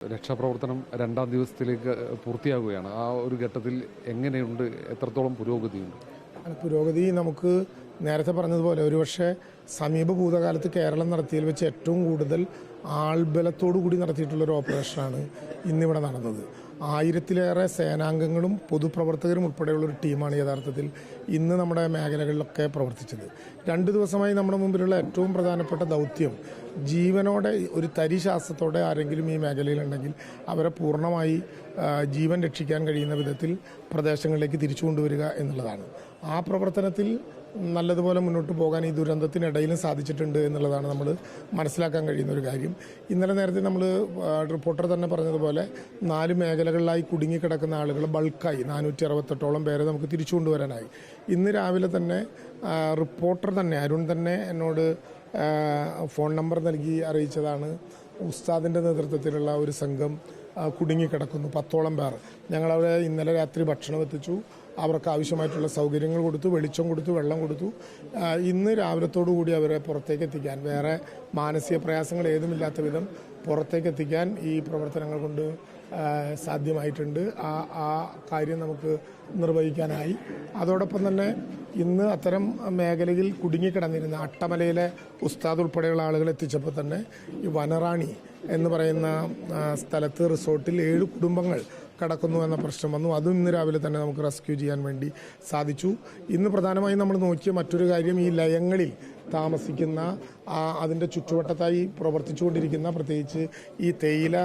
രക്ഷാപ്രവർത്തനം രണ്ടാം ദിവസത്തിലേക്ക് പൂർത്തിയാകുകയാണ്. ആ ഒരു ഘട്ടത്തിൽ എങ്ങനെയുണ്ട്? എത്രത്തോളം പുരോഗതിയുണ്ട്? പുരോഗതി നമുക്ക് നേരത്തെ പറഞ്ഞതുപോലെ ഒരുപക്ഷെ സമീപ ഭൂതകാലത്ത് കേരളം നടത്തിയതിൽ വെച്ച് ഏറ്റവും കൂടുതൽ ആൾബലത്തോടു കൂടി നടത്തിയിട്ടുള്ള ഒരു ഓപ്പറേഷനാണ് ഇന്നിവിടെ നടന്നത്. ആയിരത്തിലേറെ സേനാംഗങ്ങളും പൊതുപ്രവർത്തകരും ഉൾപ്പെടെയുള്ള ഒരു ടീമാണ് യഥാർത്ഥത്തിൽ ഇന്ന് നമ്മുടെ മേഖലകളിലൊക്കെ പ്രവർത്തിച്ചത്. രണ്ട് ദിവസമായി നമ്മുടെ മുമ്പിലുള്ള ഏറ്റവും പ്രധാനപ്പെട്ട ദൗത്യം ജീവനോടെ ഒരു തരി ആരെങ്കിലും ഈ മേഖലയിലുണ്ടെങ്കിൽ അവരെ പൂർണമായി ജീവൻ രക്ഷിക്കാൻ കഴിയുന്ന വിധത്തിൽ പ്രദേശങ്ങളിലേക്ക് തിരിച്ചു കൊണ്ടുവരിക എന്നുള്ളതാണ്. ആ പ്രവർത്തനത്തിൽ നല്ലതുപോലെ മുന്നോട്ട് പോകാൻ ഈ ദുരന്തത്തിനിടയിലും സാധിച്ചിട്ടുണ്ട് എന്നുള്ളതാണ് നമ്മൾ മനസ്സിലാക്കാൻ കഴിയുന്ന ഒരു കാര്യം. ഇന്നലെ നേരത്തെ നമ്മൾ റിപ്പോർട്ടർ തന്നെ പറഞ്ഞതുപോലെ നാല് മേഖലകളിലായി കുടുങ്ങിക്കിടക്കുന്ന ആളുകൾ ബൾക്കായി നാനൂറ്റി അറുപത്തെട്ടോളം പേരെ നമുക്ക് തിരിച്ചു കൊണ്ടുവരാനായി. ഇന്ന് രാവിലെ തന്നെ റിപ്പോർട്ടർ തന്നെ അരുൺ തന്നെ എന്നോട് ഫോൺ നമ്പർ നൽകി അറിയിച്ചതാണ്. ഉസ്താദിന്റെ നേതൃത്വത്തിലുള്ള ഒരു സംഘം കുടുങ്ങിക്കിടക്കുന്നു പത്തോളം പേർ. ഞങ്ങളവിടെ ഇന്നലെ രാത്രി ഭക്ഷണം എത്തിച്ചു. അവർക്ക് ആവശ്യമായിട്ടുള്ള സൗകര്യങ്ങൾ കൊടുത്തു വെളിച്ചം കൊടുത്തു വെള്ളം കൊടുത്തു. ഇന്ന് രാവിലത്തോടു കൂടി അവരെ പുറത്തേക്ക് എത്തിക്കാൻ. വേറെ മാനസിക പ്രയാസങ്ങൾ ഏതുമില്ലാത്ത വിധം പുറത്തേക്ക് എത്തിക്കാൻ ഈ പ്രവർത്തനങ്ങൾ കൊണ്ട് സാധ്യമായിട്ടുണ്ട്. ആ ആ കാര്യം നമുക്ക് നിർവഹിക്കാനായി. അതോടൊപ്പം തന്നെ ഇന്ന് അത്തരം മേഖലയിൽ കുടുങ്ങിക്കിടന്നിരുന്ന അട്ടമലയിലെ ഉസ്താദ് ഉൾപ്പെടെയുള്ള ആളുകൾ എത്തിച്ചപ്പോൾ തന്നെ ഈ വനറാണി എന്ന് പറയുന്ന സ്ഥലത്ത് റിസോർട്ടിൽ ഏഴ് കുടുംബങ്ങൾ കടക്കുന്നു എന്ന പ്രശ്നം വന്നു. അതും ഇന്ന് രാവിലെ തന്നെ നമുക്ക് റെസ്ക്യൂ ചെയ്യാൻ വേണ്ടി സാധിച്ചു. ഇന്ന് പ്രധാനമായും നമ്മൾ നോക്കിയ മറ്റൊരു കാര്യം ഈ ലയങ്ങളിൽ താമസിക്കുന്ന അതിന്റെ ചുറ്റുവട്ടത്തായി പ്രവർത്തിച്ചുകൊണ്ടിരിക്കുന്ന പ്രത്യേകിച്ച് ഈ തേയില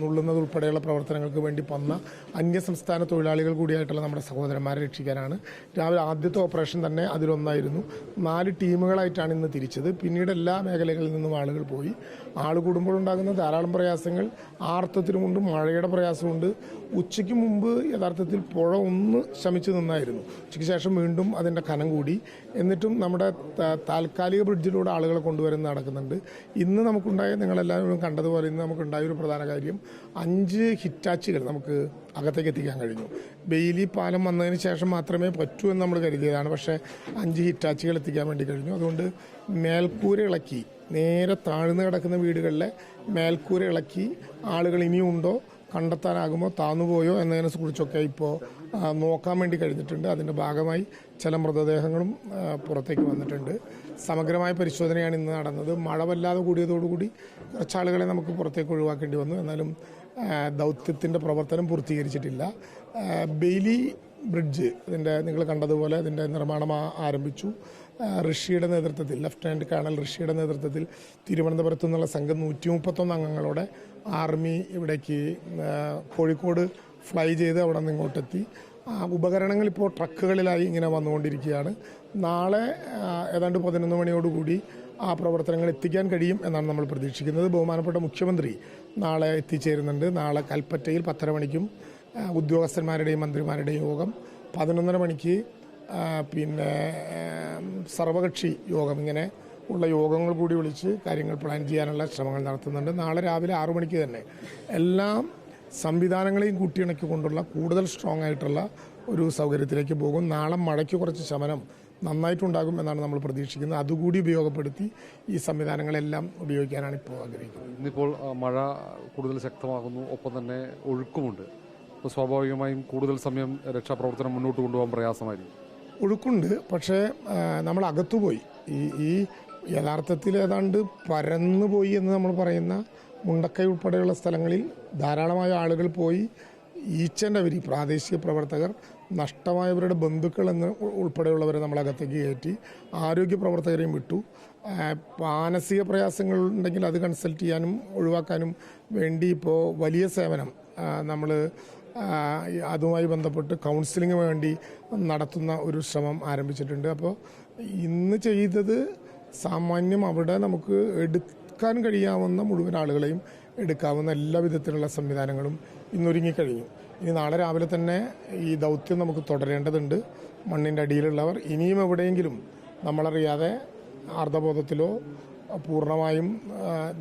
നുള്ളുന്നത് ഉൾപ്പെടെയുള്ള പ്രവർത്തനങ്ങൾക്ക് വേണ്ടി വന്ന അന്യസംസ്ഥാന തൊഴിലാളികൾ കൂടിയായിട്ടുള്ള നമ്മുടെ സഹോദരന്മാരെ രക്ഷിക്കാനാണ്. രാവിലെ ആദ്യത്തെ ഓപ്പറേഷൻ തന്നെ അതിലൊന്നായിരുന്നു. നാല് ടീമുകളായിട്ടാണ് ഇന്ന് തിരിച്ചത്. പിന്നീട് എല്ലാ മേഖലകളിൽ നിന്നും ആളുകൾ പോയി. ആൾ കൂടുമ്പോഴുണ്ടാകുന്ന ധാരാളം പ്രയാസങ്ങൾ ആർത്തത്തിനുമുണ്ട് മഴയുടെ പ്രയാസമുണ്ട് ഉച്ചയ്ക്ക് മുമ്പ് യഥാർത്ഥത്തിൽ പുഴ ഒന്ന് ശമിച്ചു നിന്നായിരുന്നു. ഉച്ചയ്ക്ക് ശേഷം വീണ്ടും അതിന്റെ കനം കൂടി. എന്നിട്ടും നമ്മുടെ താൽക്കാലിക ബ്രിഡ്ജിലൂടെ ആളുകളെ കൊണ്ടുവരുന്ന നടക്കുന്നുണ്ട്. ഇന്ന് നമുക്കുണ്ടായ നിങ്ങളെല്ലാവരും കണ്ടതുപോലെ ഇന്ന് നമുക്കുണ്ടായ ഒരു പ്രധാന കാര്യം അഞ്ച് ഹിറ്റാച്ചുകൾ നമുക്ക് അകത്തേക്ക് എത്തിക്കാൻ കഴിഞ്ഞു. ബെയിലി പാലം വന്നതിന് ശേഷം മാത്രമേ പറ്റൂ എന്ന് നമ്മൾ കരുതിയതാണ്. പക്ഷേ അഞ്ച് ഹിറ്റാച്ചുകൾ എത്തിക്കാൻ വേണ്ടി കഴിഞ്ഞു. അതുകൊണ്ട് മേൽക്കൂര ഇളക്കി നേരെ താഴ്ന്നു കിടക്കുന്ന വീടുകളിലെ മേൽക്കൂര ഇളക്കി ആളുകൾ ഇനിയും ഉണ്ടോ കണ്ടെത്താനാകുമോ താന്നുപോയോ എന്നതിനെ കുറിച്ചൊക്കെ ഇപ്പോൾ നോക്കാൻ വേണ്ടി കഴിഞ്ഞിട്ടുണ്ട്. അതിന്റെ ഭാഗമായി ചില മൃതദേഹങ്ങളും പുറത്തേക്ക് വന്നിട്ടുണ്ട്. സമഗ്രമായ പരിശോധനയാണ് ഇന്ന് നടന്നത്. മഴ വല്ലാതെ കൂടിയതോടുകൂടി കുറച്ചാളുകളെ നമുക്ക് പുറത്തേക്ക് ഒഴിവാക്കേണ്ടി വന്നു. എന്നാലും ദൗത്യത്തിന്റെ പ്രവർത്തനം പൂർത്തീകരിച്ചിട്ടില്ല. ബെയിലി ബ്രിഡ്ജ് ഇതിന്റെ നിങ്ങൾ കണ്ടതുപോലെ അതിന്റെ നിർമ്മാണം ആരംഭിച്ചു. ഋഷിയുടെ നേതൃത്വത്തിൽ ലെഫ്റ്റനന്റ് കേണൽ ഋഷിയുടെ നേതൃത്വത്തിൽ തിരുവനന്തപുരത്തു നിന്നുള്ള സംഘം നൂറ്റി മുപ്പത്തൊന്ന് അംഗങ്ങളോടെ ആർമി ഇവിടേക്ക് കോഴിക്കോട് ഫ്ലൈ ചെയ്ത് അവിടെ നിന്ന് ഇങ്ങോട്ടെത്തി. ഉപകരണങ്ങൾ ഇപ്പോൾ ട്രക്കുകളിലായി ഇങ്ങനെ വന്നുകൊണ്ടിരിക്കുകയാണ്. നാളെ ഏതാണ്ട് പതിനൊന്ന് മണിയോടുകൂടി ആ പ്രവർത്തനങ്ങൾ എത്തിക്കാൻ കഴിയും എന്നാണ് നമ്മൾ പ്രതീക്ഷിക്കുന്നത്. ബഹുമാനപ്പെട്ട മുഖ്യമന്ത്രി നാളെ എത്തിച്ചേരുന്നുണ്ട്. നാളെ കൽപ്പറ്റയിൽ പത്തര മണിക്കും ഉദ്യോഗസ്ഥന്മാരുടെയും മന്ത്രിമാരുടെയും യോഗം. പതിനൊന്നര മണിക്ക് പിന്നെ സർവകക്ഷി യോഗം ഇങ്ങനെ ഉള്ള യോഗങ്ങൾ കൂടി വിളിച്ച് കാര്യങ്ങൾ പ്ലാൻ ചെയ്യാനുള്ള ശ്രമങ്ങൾ നടത്തുന്നുണ്ട്. നാളെ രാവിലെ ആറു മണിക്ക് തന്നെ എല്ലാം സംവിധാനങ്ങളെയും കൂട്ടിയിണക്കിക്കൊണ്ടുള്ള കൂടുതൽ സ്ട്രോങ് ആയിട്ടുള്ള ഒരു സൗകര്യത്തിലേക്ക് പോകും. നാളെ മഴയ്ക്ക് കുറച്ച് ശമനം നന്നായിട്ടുണ്ടാകും എന്നാണ് നമ്മൾ പ്രതീക്ഷിക്കുന്നത്. അതുകൂടി ഉപയോഗപ്പെടുത്തി ഈ സംവിധാനങ്ങളെല്ലാം ഉപയോഗിക്കാനാണ് ഇപ്പോൾ ആഗ്രഹിക്കുന്നത്. ഇന്നിപ്പോൾ മഴ കൂടുതൽ ശക്തമാകുന്നു. ഒപ്പം തന്നെ ഒഴുക്കുമുണ്ട്. അപ്പോൾ സ്വാഭാവികമായും കൂടുതൽ സമയം രക്ഷാപ്രവർത്തനം മുന്നോട്ട് കൊണ്ടുപോകാൻ പ്രയാസമായിരിക്കും. ഒഴുക്കുണ്ട്. പക്ഷേ നമ്മൾ അകത്തുപോയി. ഈ ഈ യഥാർത്ഥത്തിൽ ഏതാണ്ട് പരന്നു പോയി എന്ന് നമ്മൾ പറയുന്ന മുണ്ടക്കൈ ഉൾപ്പെടെയുള്ള സ്ഥലങ്ങളിൽ ധാരാളമായ ആളുകൾ പോയി ഈച്ചന്റെ വരി പ്രാദേശിക പ്രവർത്തകർ നഷ്ടമായവരുടെ ബന്ധുക്കൾ എന്ന് ഉൾപ്പെടെയുള്ളവരെ നമ്മൾ അകത്തേക്ക് കയറ്റി ആരോഗ്യ പ്രവർത്തകരെയും വിട്ടു. മാനസിക പ്രയാസങ്ങൾ ഉണ്ടെങ്കിൽ അത് കൺസൾട്ട് ചെയ്യാനും ഒഴിവാക്കാനും വേണ്ടി ഇപ്പോൾ വലിയ സേവനം നമ്മൾ അതുമായി ബന്ധപ്പെട്ട് കൗൺസിലിംഗ് വേണ്ടി നടത്തുന്ന ഒരു ശ്രമം ആരംഭിച്ചിട്ടുണ്ട്. അപ്പോൾ ഇന്ന് ചെയ്തത് സാമാന്യം അവിടെ നമുക്ക് എടുക്കാൻ കഴിയാവുന്ന മുഴുവൻ ആളുകളെയും എടുക്കാവുന്ന എല്ലാ വിധത്തിലുള്ള സംവിധാനങ്ങളും ഇന്നൊരുങ്ങിക്കഴിഞ്ഞു ഇനി നാളെ രാവിലെ തന്നെ ഈ ദൗത്യം നമുക്ക് തുടരേണ്ടതുണ്ട്. മണ്ണിന്റെ അടിയിലുള്ളവർ ഇനിയും എവിടെയെങ്കിലും നമ്മളറിയാതെ ആർദ്രബോധത്തിലോ പൂർണമായും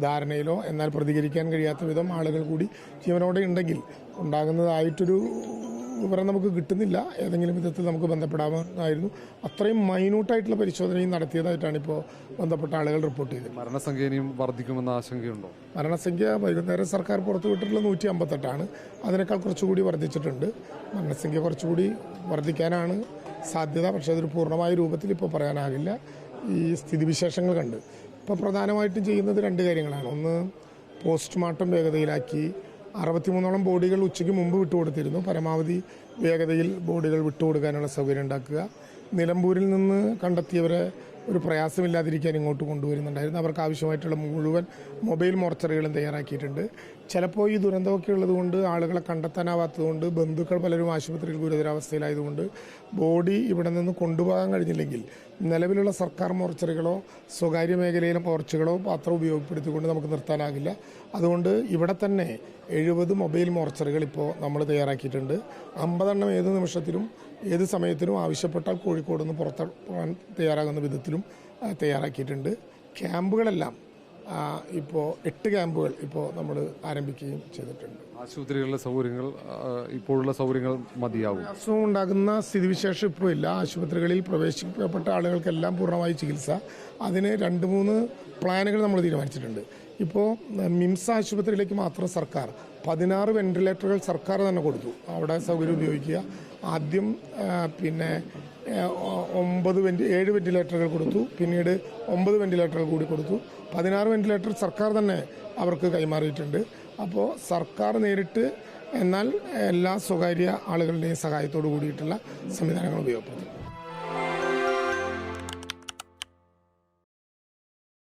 ധാരണയിലോ എന്നാൽ പ്രതികരിക്കാൻ കഴിയാത്ത വിധം ആളുകൾ കൂടി ജീവനോടെ ഉണ്ടെങ്കിൽ ഉണ്ടാകുന്നതായിട്ടൊരു വിവരം നമുക്ക് കിട്ടുന്നില്ല. ഏതെങ്കിലും വിധത്തിൽ നമുക്ക് ബന്ധപ്പെടാമായിരുന്നു അത്രയും മൈന്യൂട്ടായിട്ടുള്ള പരിശോധനയും നടത്തിയതായിട്ടാണ് ഇപ്പോൾ ബന്ധപ്പെട്ട ആളുകൾ റിപ്പോർട്ട് ചെയ്തത്. മരണസംഖ്യയും ഇനിയും വർദ്ധിക്കുമെന്ന ആശങ്കയുണ്ടോ? മരണസംഖ്യ വൈകുന്നേരം സർക്കാർ പുറത്തുവിട്ടിട്ടുള്ള നൂറ്റി അമ്പത്തെട്ടാണ് അതിനേക്കാൾ കുറച്ചുകൂടി വർദ്ധിച്ചിട്ടുണ്ട്. മരണസംഖ്യ കുറച്ചുകൂടി വർദ്ധിക്കാനാണ് സാധ്യത. പക്ഷേ അതൊരു പൂർണമായ രൂപത്തിൽ ഇപ്പോൾ പറയാനാകില്ല. ഈ സ്ഥിതിവിശേഷങ്ങൾ കണ്ട് ഇപ്പോൾ പ്രധാനമായിട്ടും ചെയ്യുന്നത് രണ്ട് കാര്യങ്ങളാണ്. ഒന്ന് പോസ്റ്റ്മോർട്ടം വേഗതയിലാക്കി അറുപത്തിമൂന്നോളം ബോഡികൾ ഉച്ചയ്ക്ക് മുമ്പ് വിട്ടുകൊടുത്തിരുന്നു. പരമാവധി വേഗതയിൽ ബോഡികൾ വിട്ടുകൊടുക്കാനുള്ള സൗകര്യം ഉണ്ടാക്കുക. നിലമ്പൂരിൽ നിന്ന് കണ്ടെത്തിയവരെ ഒരു പ്രയാസമില്ലാതിരിക്കാൻ ഇങ്ങോട്ട് കൊണ്ടുവരുന്നുണ്ടായിരുന്നു. അവർക്ക് ആവശ്യമായിട്ടുള്ള മുഴുവൻ മൊബൈൽ മോർച്ചറികളും തയ്യാറാക്കിയിട്ടുണ്ട്. ചിലപ്പോൾ ഈ ദുരന്തമൊക്കെ ഉള്ളതുകൊണ്ട് ആളുകളെ കണ്ടെത്താനാവാത്തതുകൊണ്ട് ബന്ധുക്കൾ പലരും ആശുപത്രിയിൽ ഗുരുതരാവസ്ഥയിലായതുകൊണ്ട് ബോഡി ഇവിടെ നിന്ന് കൊണ്ടുപോകാൻ കഴിഞ്ഞില്ലെങ്കിൽ നിലവിലുള്ള സർക്കാർ മോർച്ചറികളോ സ്വകാര്യ മേഖലയിലെ മോർച്ചുകളോ പാത്രം ഉപയോഗപ്പെടുത്തിക്കൊണ്ട് നമുക്ക് നിർത്താനാകില്ല. അതുകൊണ്ട് ഇവിടെ തന്നെ എഴുപത് മൊബൈൽ മോർച്ചറികൾ ഇപ്പോൾ നമ്മൾ തയ്യാറാക്കിയിട്ടുണ്ട്. അമ്പതെണ്ണം ഏത് നിമിഷത്തിലും ഏത് സമയത്തിനും ആവശ്യപ്പെട്ടാൽ കോഴിക്കോട് നിന്ന് പുറത്ത് പോകാൻ തയ്യാറാകുന്ന വിധത്തിലും തയ്യാറാക്കിയിട്ടുണ്ട്. ക്യാമ്പുകളെല്ലാം ഇപ്പോൾ എട്ട് ക്യാമ്പുകൾ ഇപ്പോൾ നമ്മൾ ആരംഭിക്കുകയും ചെയ്തിട്ടുണ്ട്. ആശുപത്രികളിലെ സൗകര്യങ്ങൾ ഇപ്പോഴുള്ള സൗകര്യങ്ങൾ മതിയാവും. അസുഖം ഉണ്ടാകുന്ന സ്ഥിതിവിശേഷം ഇപ്പോൾ ഇല്ല. ആശുപത്രികളിൽ പ്രവേശിക്കപ്പെട്ട ആളുകൾക്കെല്ലാം പൂർണമായി ചികിത്സ. അതിന് രണ്ട് മൂന്ന് പ്ലാനുകൾ നമ്മൾ തീരുമാനിച്ചിട്ടുണ്ട്. ഇപ്പോൾ മിംസ് ആശുപത്രിയിലേക്ക് മാത്രം സർക്കാർ. പതിനാറ് വെന്റിലേറ്ററുകൾ സർക്കാർ തന്നെ കൊടുത്തു. അവിടെ സൗകര്യം ഉപയോഗിക്കുക. ആദ്യം പിന്നെ ഒമ്പത് വെന്റി ഏഴ് വെന്റിലേറ്ററുകൾ കൊടുത്തു. പിന്നീട് ഒമ്പത് വെന്റിലേറ്ററുകൾ കൂടി കൊടുത്തു. പതിനാറ് വെന്റിലേറ്റർ സർക്കാർ തന്നെ അവർക്ക് കൈമാറിയിട്ടുണ്ട്. അപ്പോൾ സർക്കാർ നേരിട്ട് എന്നാൽ എല്ലാ സ്വകാര്യ ആളുകളുടെയും സഹായത്തോടു കൂടിയിട്ടുള്ള സംവിധാനങ്ങൾ ഉപയോഗപ്പെടുത്തും.